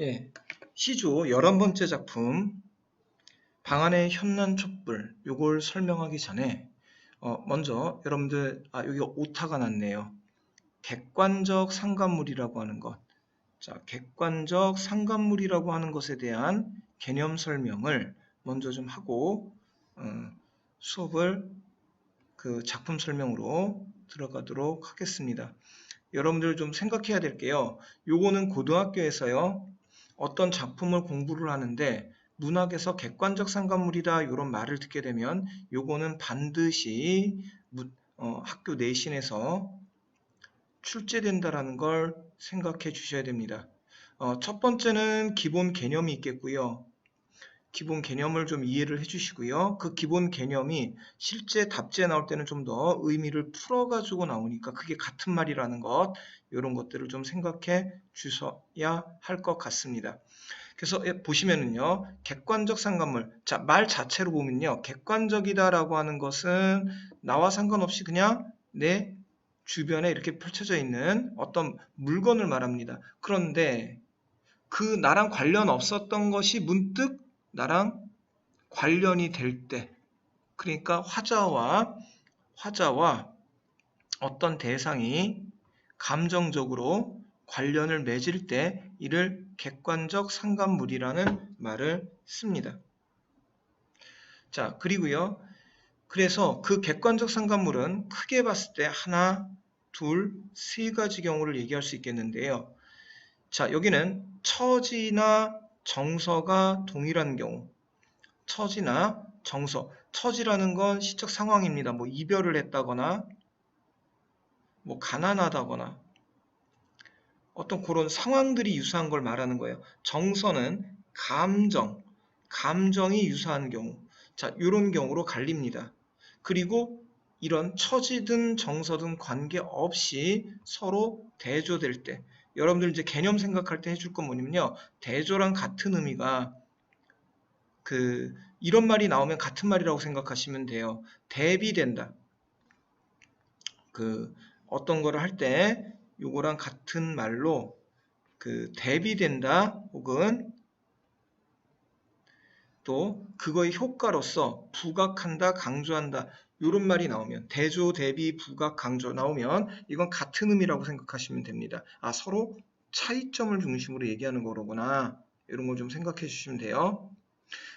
예, 시조 11번째 작품 방안의 현난 촛불 요걸 설명하기 전에 어, 먼저 여러분들 아 여기 오타가 났네요. 객관적 상관물이라고 하는 것. 자, 객관적 상관물이라고 하는 것에 대한 개념 설명을 먼저 좀 하고 어, 수업을 그 작품 설명으로 들어가도록 하겠습니다. 여러분들 좀 생각해야 될 게요. 요거는 고등학교에서요. 어떤 작품을 공부를 하는데 문학에서 객관적 상관물이다 이런 말을 듣게 되면 요거는 반드시 무- 어, 학교 내신에서 출제된다라는 걸 생각해 주셔야 됩니다. 어, 첫 번째는 기본 개념이 있겠고요. 기본 개념을 좀 이해를 해 주시고요. 그 기본 개념이 실제 답지에 나올 때는 좀 더 의미를 풀어가지고 나오니까 그게 같은 말이라는 것, 이런 것들을 좀 생각해 주셔야 할 것 같습니다. 그래서 예, 보시면은요, 객관적 상관물. 자, 말 자체로 보면요, 객관적이다라고 하는 것은 나와 상관없이 그냥 내 주변에 이렇게 펼쳐져 있는 어떤 물건을 말합니다. 그런데 그 나랑 관련 없었던 것이 문득 나랑 관련이 될 때, 그러니까 화자와 화자와 어떤 대상이 감정적으로 관련을 맺을 때 이를 객관적 상관물이라는 말을 씁니다. 자, 그리고요. 그래서 그 객관적 상관물은 크게 봤을 때 하나, 둘, 세 가지 경우를 얘기할 수 있겠는데요. 자, 여기는 처지나 정서가 동일한 경우. 처지나 정서. 처지라는 건 시적 상황입니다. 뭐 이별을 했다거나, 뭐 가난하다거나, 어떤 그런 상황들이 유사한 걸 말하는 거예요. 정서는 감정, 감정이 유사한 경우. 자, 이런 경우로 갈립니다. 그리고 이런 처지든 정서든 관계없이 서로 대조될 때, 여러분들 이제 개념 생각할 때 해줄 건 뭐냐면요. 대조랑 같은 의미가 그 이런 말이 나오면 같은 말이라고 생각하시면 돼요. 대비된다. 그 어떤 거를 할 때 요거랑 같은 말로 그 대비된다 혹은 또 그거의 효과로서 부각한다, 강조한다 이런 말이 나오면 대조, 대비, 부각, 강조 나오면 이건 같은 의미라고 생각하시면 됩니다. 아 서로 차이점을 중심으로 얘기하는 거로구나 이런 걸 좀 생각해 주시면 돼요.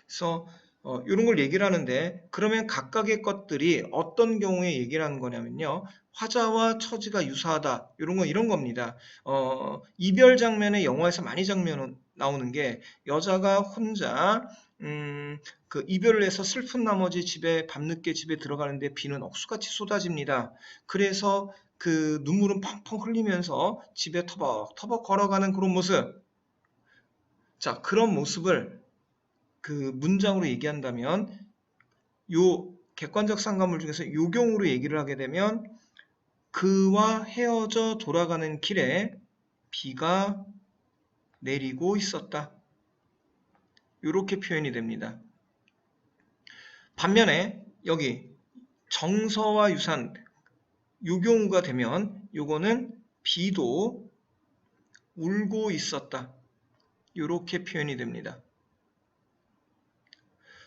그래서 어, 이런 걸 얘기를 하는데 그러면 각각의 것들이 어떤 경우에 얘기를 하는 거냐면요. 화자와 처지가 유사하다. 이런 건 이런 겁니다. 어, 이별 장면에 영화에서 많이 장면 나오는 게 여자가 혼자 음, 그 이별을 해서 슬픈 나머지 집에 밤늦게 집에 들어가는데 비는 억수같이 쏟아집니다. 그래서 그 눈물은 펑펑 흘리면서 집에 터벅터벅 걸어가는 그런 모습. 자, 그런 모습을 그 문장으로 얘기한다면 요 객관적 상관물 중에서 요 경우로 얘기를 하게 되면 그와 헤어져 돌아가는 길에 비가 내리고 있었다. 이렇게 표현이 됩니다. 반면에 여기 정서와 유산 요 경우가 되면 요거는 비도 울고 있었다. 이렇게 표현이 됩니다.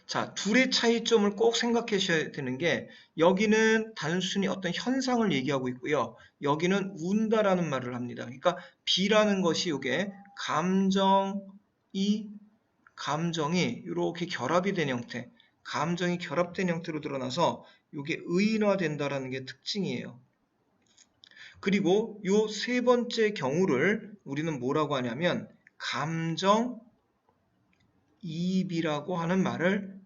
자, 둘의 차이점을 꼭 생각하셔야 되는 게 여기는 단순히 어떤 현상을 얘기하고 있고요. 여기는 운다라는 말을 합니다. 그러니까 비라는 것이 이게 감정이 감정이 이렇게 결합이 된 형태, 감정이 결합된 형태로 드러나서 이게 의인화된다라는 게 특징이에요. 그리고 요세 번째 경우를 우리는 뭐라고 하냐면 감정 이입이라고 하는 말을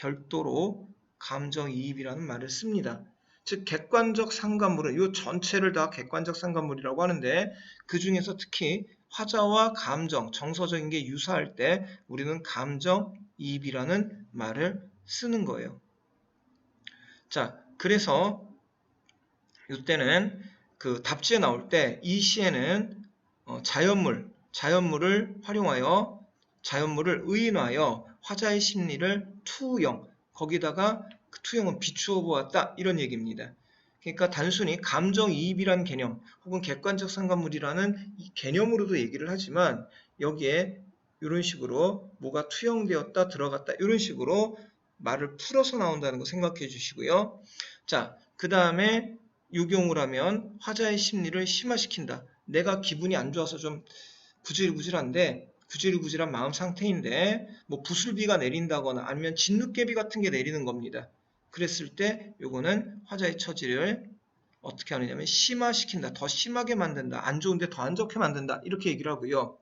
별도로 감정이입이라는 말을 씁니다. 즉 객관적 상관물은 이 전체를 다 객관적 상관물이라고 하는데 그 중에서 특히 화자와 감정, 정서적인 게 유사할 때 우리는 감정이입이라는 말을 쓰는 거예요. 자, 그래서 이때는 그 답지에 나올 때 이 시에는 어, 자연물, 자연물을 활용하여 자연물을 의인화하여 화자의 심리를 투영, 거기다가 그 투영은 비추어 보았다 이런 얘기입니다. 그러니까 단순히 감정이입이라는 개념 혹은 객관적 상관물이라는 이 개념으로도 얘기를 하지만 여기에 이런 식으로 뭐가 투영되었다 들어갔다 이런 식으로 말을 풀어서 나온다는 거 생각해 주시고요. 자, 그 다음에 이 경우라면 화자의 심리를 심화시킨다. 내가 기분이 안 좋아서 좀 구질구질한데 구질구질한 마음 상태인데 뭐 부슬비가 내린다거나 아니면 진눈깨비 같은 게 내리는 겁니다. 그랬을 때 요거는 화자의 처지를 어떻게 하느냐면 심화시킨다. 더 심하게 만든다. 안 좋은데 더 안 좋게 만든다. 이렇게 얘기를 하고요.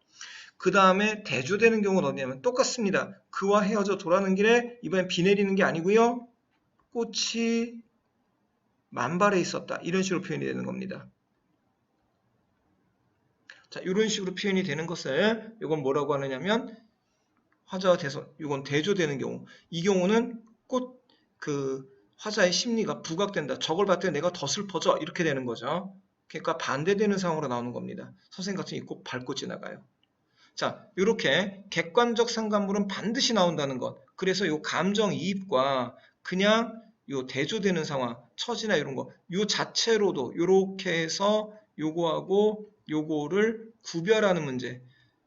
그 다음에 대조되는 경우는 어디냐면 똑같습니다. 그와 헤어져 돌아가는 길에 이번엔 비 내리는 게 아니고요. 꽃이 만발에 있었다. 이런 식으로 표현이 되는 겁니다. 자, 이런 식으로 표현이 되는 것을 이건 뭐라고 하느냐면 화자와 대서 이건 대조되는 경우. 이 경우는 꽃 그 화자의 심리가 부각된다. 저걸 때 내가 더 슬퍼져. 이렇게 되는 거죠. 그러니까 반대되는 상황으로 나오는 겁니다. 선생님 같은 이꽃 밟고 지나가요. 자, 이렇게 객관적 상관물은 반드시 나온다는 것. 그래서 이 감정 이입과 그냥 요 대조되는 상황, 처지나 이런 거, 요 자체로도 이렇게 해서 요거하고 요거를 구별하는 문제.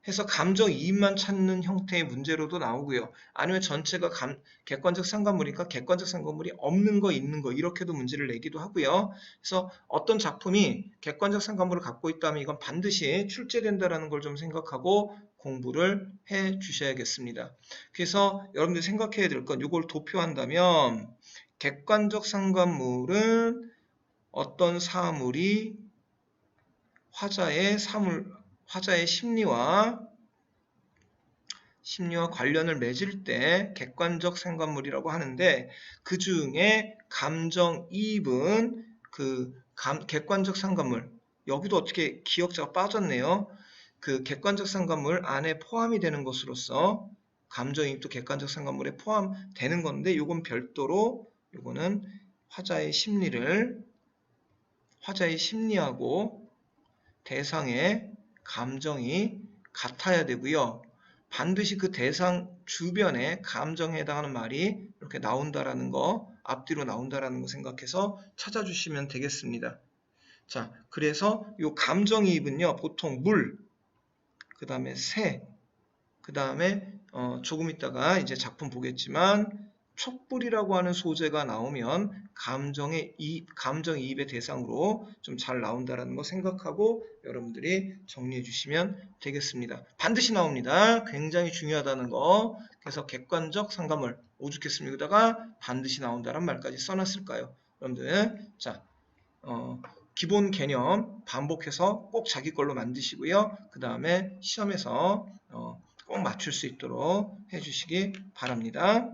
해서 감정 이입만 찾는 형태의 문제로도 나오고요. 아니면 전체가 감, 객관적 상관물이니까 객관적 상관물이 없는 거 있는 거 이렇게도 문제를 내기도 하고요. 그래서 어떤 작품이 객관적 상관물을 갖고 있다면 이건 반드시 출제된다라는 걸 좀 생각하고 공부를 해 주셔야겠습니다. 그래서 여러분들이 생각해야 될 건 이걸 도표한다면 객관적 상관물은 어떤 사물이 화자의 사물 화자의 심리와 심리와 관련을 맺을 때 객관적 상관물이라고 하는데 그 중에 감정이입은 그 감, 객관적 상관물 여기도 어떻게 기억자가 빠졌네요. 그 객관적 상관물 안에 포함이 되는 것으로서 감정이입도 객관적 상관물에 포함되는 건데 이건 별도로 이거는 화자의 심리를 화자의 심리하고 대상의 감정이 같아야 되고요. 반드시 그 대상 주변에 감정에 해당하는 말이 이렇게 나온다라는 거, 앞뒤로 나온다라는 거 생각해서 찾아주시면 되겠습니다. 자, 그래서 이 감정이입은요, 보통 물, 그 다음에 새, 그 다음에 어, 조금 있다가 이제 작품 보겠지만 촛불이라고 하는 소재가 나오면 감정의 이 감정 이입의 대상으로 좀 잘 나온다라는 거 생각하고 여러분들이 정리해 주시면 되겠습니다. 반드시 나옵니다. 굉장히 중요하다는 거. 그래서 객관적 상담을 오죽했습니다가 반드시 나온다는 말까지 써놨을까요? 여러분들 자 어, 기본 개념 반복해서 꼭 자기 걸로 만드시고요. 그 다음에 시험에서 어, 꼭 맞출 수 있도록 해주시기 바랍니다.